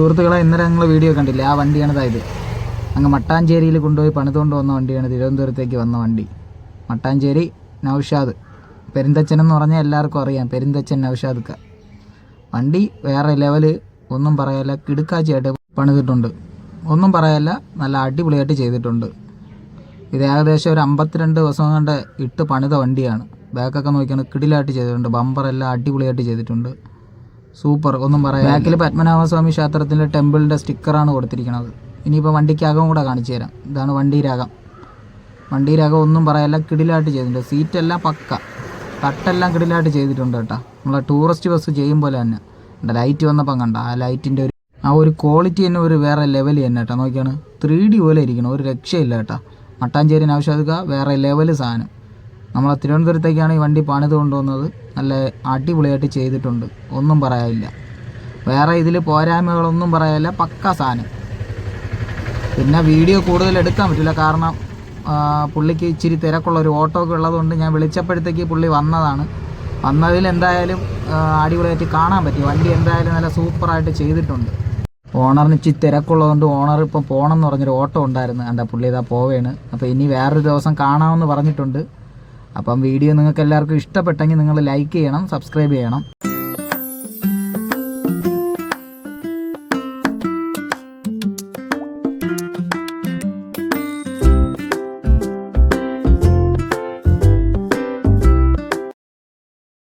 സുഹൃത്തുക്കളെ ഇന്നലെ നിങ്ങൾ വീഡിയോ കണ്ടില്ലേ? ആ വണ്ടിയാണ് ഇതായത്. അങ്ങ് മട്ടാഞ്ചേരിയിൽ കൊണ്ടുപോയി പണിതുകൊണ്ട് വന്ന വണ്ടിയാണ്. തിരുവനന്തപുരത്തേക്ക് വന്ന വണ്ടി. മട്ടാഞ്ചേരി നൗഷാദ്. പെരിന്തച്ചൻ എന്ന് പറഞ്ഞാൽ എല്ലാവർക്കും അറിയാം. പെരിന്തച്ചൻ നൗഷാദ് വണ്ടി വേറെ ലെവൽ ഒന്നും പറയല്ല കിടുക്കാച്ചിയായിട്ട് പണിതിട്ടുണ്ട്. ഒന്നും പറയാല്ല നല്ല അടിപൊളിയായിട്ട് ചെയ്തിട്ടുണ്ട്. ഇത് ഏകദേശം ഒരു അമ്പത്തിരണ്ട് ദിവസം കൊണ്ട് ഇട്ട് പണിത വണ്ടിയാണ്. ബാക്കൊക്കെ നോക്കിയാണ് കിടിലായിട്ട് ചെയ്തിട്ടുണ്ട്. ബമ്പറെല്ലാം അടിപൊളിയായിട്ട് ചെയ്തിട്ടുണ്ട്. സൂപ്പർ. ഒന്നും പറയാം ബാക്കിൽ പത്മനാഭസ്വാമി ക്ഷേത്രത്തിന്റെ ടെമ്പിളിന്റെ സ്റ്റിക്കറാണ് കൊടുത്തിരിക്കുന്നത് ഇനിയിപ്പോൾ വണ്ടിക്കകം കൂടെ കാണിച്ചു തരാം. ഇതാണ് വണ്ടിയിരകം വണ്ടിയിരകം ഒന്നും പറയാല്ല കിടിലായിട്ട് ചെയ്തിട്ടുണ്ട്. സീറ്റെല്ലാം പക്ക. തട്ടെല്ലാം കിടിലായിട്ട് ചെയ്തിട്ടുണ്ട് കേട്ടോ. നമ്മളെ ടൂറിസ്റ്റ് ബസ് ചെയ്യും പോലെ തന്നെ. എന്റെ ലൈറ്റ് വന്നപ്പം കണ്ട ആ ലൈറ്റിന്റെ ഒരു ആ ഒരു ക്വാളിറ്റി തന്നെ ഒരു വേറെ ലെവൽ തന്നെ കേട്ടോ. നോക്കിയാണ്. ത്രീ ഡി പോലെ ഇരിക്കണം ഒരു രക്ഷയില്ല കേട്ടോ. മട്ടാഞ്ചേരി ആവശ്യമാക്കുക. വേറെ ലെവൽ സാധനം. നമ്മളെ തിരുവനന്തപുരത്തേക്കാണ് ഈ വണ്ടി പണിത് കൊണ്ടുവന്നത്. നല്ല അടിപൊളിയായിട്ട് ചെയ്തിട്ടുണ്ട്. ഒന്നും പറയാനില്ല. വേറെ ഇതിൽ പോരായ്മകളൊന്നും പറയാനില്ല. പക്ക സാധനം. പിന്നെ വീഡിയോ കൂടുതൽ എടുക്കാൻ പറ്റില്ല. കാരണം പുള്ളിക്ക് ഇച്ചിരി തിരക്കുള്ള ഒരു ഓട്ടോ ഒക്കെ ഉള്ളതുകൊണ്ട് ഞാൻ വിളിച്ചപ്പോഴത്തേക്ക് പുള്ളി വന്നതാണ്. വന്നതിൽ എന്തായാലും അടിപൊളിയായിട്ട് കാണാൻ പറ്റി. വണ്ടി എന്തായാലും നല്ല സൂപ്പറായിട്ട് ചെയ്തിട്ടുണ്ട്. ഓണറിന് ഇച്ചിരി തിരക്കുള്ളതുകൊണ്ട് ഓണർ ഇപ്പം പോകണം എന്ന് പറഞ്ഞൊരു ഓട്ടോ ഉണ്ടായിരുന്നു. എന്റെ പുള്ളി ഇതാ പോവേണ്. അപ്പോൾ ഇനി വേറൊരു ദിവസം കാണാമെന്ന് പറഞ്ഞിട്ടുണ്ട്. അപ്പം വീഡിയോ നിങ്ങൾക്ക് എല്ലാവർക്കും ഇഷ്ടപ്പെട്ടെങ്കിൽ നിങ്ങൾ ലൈക്ക് ചെയ്യണം സബ്സ്ക്രൈബ് ചെയ്യണം.